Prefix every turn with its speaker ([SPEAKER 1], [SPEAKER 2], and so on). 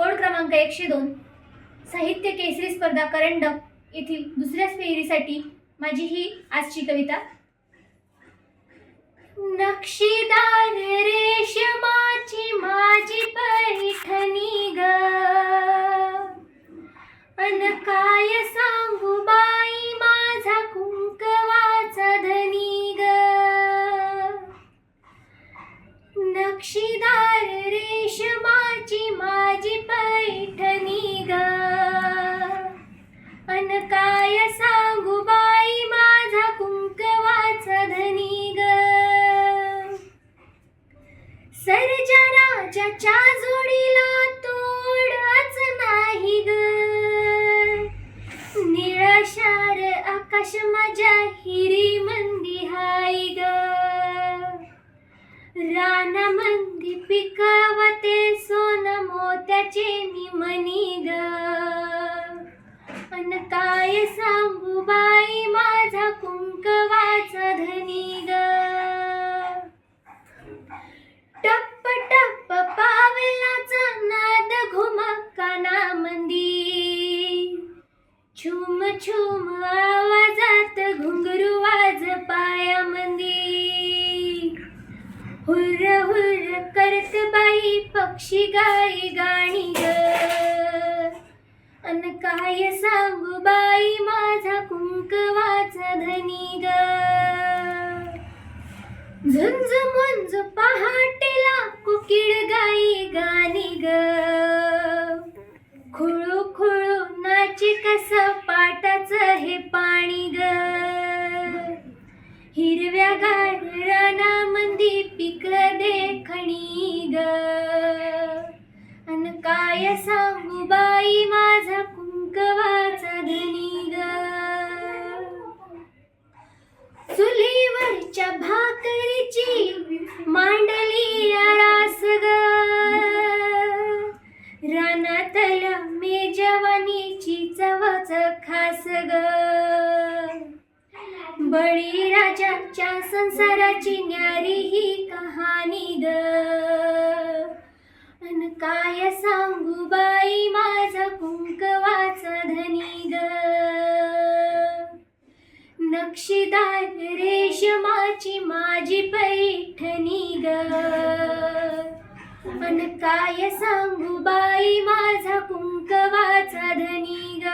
[SPEAKER 1] Code क्रमांक एकशे दोन. साहित्य केसरी स्पर्धा करंडक येथील दुसऱ्या फेरीसाठी माझी ही आजची कविता. नक्षीदान रेशमाची माझी पैठणी ग. अन काय सांगू बाई? सरजा राजाच्या जोडीला तोडच नाही ग. निळशार आकाश माझ्या हिरी मंदी हाय ग. राना मंदी पिकावते सोन मोत्याचे मी मनी ग. अन काय सांगू बाई मा छुम छुम आवाजात घुंगरू वाज पायामंदी. हुर्र हुर्र करत बाई पक्षी गाई गाणी ग. अन काय सांगू बाई माझा कुंकवाचा धनी ग. झुंज मुंज पहाट नाची कस पाटाच हे पाणी ग? हिरव्या गाड रानामंदी दे देखणी ग. अन काय सांगू बाई माझा कुंकवाचा धनी ग? चुलीवरच्या भाकरीची मांड चवच खास ग. बळीराजाच्या संसाराची न्यारी ही कहाणी ग. अन काय सांगू बाई माझा कुंकवाचा धनी ग. नक्षीदार रेशमाची माझी पैठणी ग. अन काय सांगू बाई माझा कुंकवाचा धनी ग.